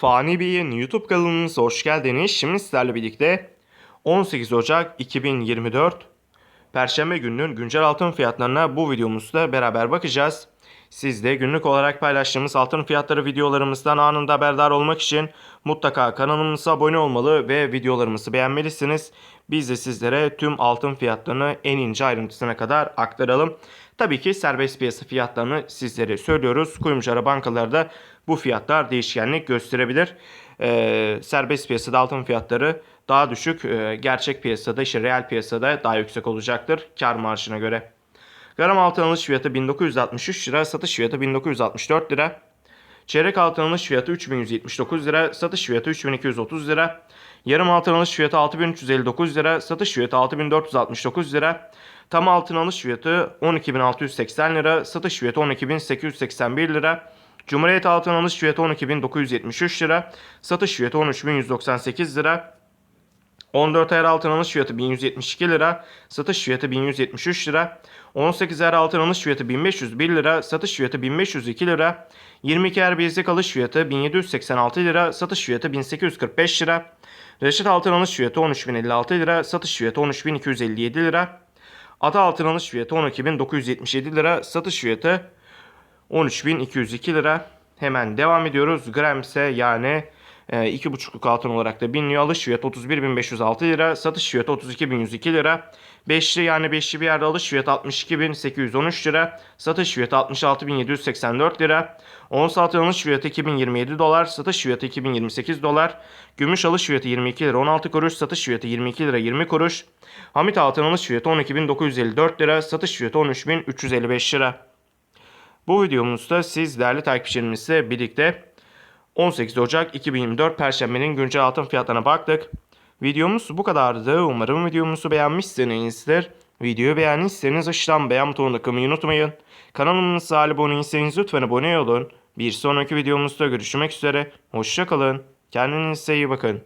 Fani Bey'in YouTube kanalımıza hoş geldiniz. Şimdi sizlerle birlikte 18 Ocak 2024 Perşembe gününün güncel altın fiyatlarına bu videomuzda beraber bakacağız. Siz de günlük olarak paylaştığımız altın fiyatları videolarımızdan anında haberdar olmak için mutlaka kanalımıza abone olmalı ve videolarımızı beğenmelisiniz. Biz de sizlere tüm altın fiyatlarını en ince ayrıntısına kadar aktaralım. Tabii ki serbest piyasa fiyatlarını sizlere söylüyoruz. Kuyumcu ara bankalarda bu fiyatlar değişkenlik gösterebilir. Ee, serbest piyasada altın fiyatları daha düşük, e, gerçek piyasada, işte reel piyasada daha yüksek olacaktır kar marjına göre. Gram altın alış fiyatı 1963 lira, satış fiyatı 1964 lira. Çeyrek altın alış fiyatı 3179 lira, satış fiyatı 3230 lira. Yarım altın alış fiyatı 6359 lira, satış fiyatı 6469 lira. Tam altın alış fiyatı 12680 lira, satış fiyatı 12881 lira. Cumhuriyet altın alış fiyatı 12973 lira, satış fiyatı 13198 lira. 14 ayar altın alış fiyatı 1172 lira, satış fiyatı 1173 lira. 18 ayar altın alış fiyatı 1501 lira, satış fiyatı 1502 lira. 22 ayar bilezik alış fiyatı 1786 lira, satış fiyatı 1845 lira. Reşit altın alış fiyatı 13056 lira, satış fiyatı 13257 lira. Ada altın alış fiyatı 12977 lira, satış fiyatı 13202 lira. Hemen devam ediyoruz. Gram ise yani 2,5'luk altın olarak da biliniyor. Alış fiyatı 31.506 lira. Satış fiyatı 32.102 lira. Beşli yani beşli bir yerde alış fiyatı 62.813 lira. Satış fiyatı 66.784 lira. Ons altın alış fiyatı 2027 dolar. Satış fiyatı 2028 dolar. Gümüş alış fiyatı 22 lira 16 kuruş. Satış fiyatı 22 lira 20 kuruş. Hamit altın alış fiyatı 12.954 lira. Satış fiyatı 13.355 lira. Bu videomuzda siz değerli takipçilerimizle birlikte 18 Ocak 2024 Perşembe'nin güncel altın fiyatlarına baktık. Videomuz bu kadardı. Umarım videomuzu beğenmişsinizdir. Videoyu beğendiyseniz aşağıdan beğen butonuna kılmayı unutmayın. Kanalımıza abone değilseniz lütfen abone olun. Bir sonraki videomuzda görüşmek üzere. Hoşçakalın. Kendinize iyi bakın.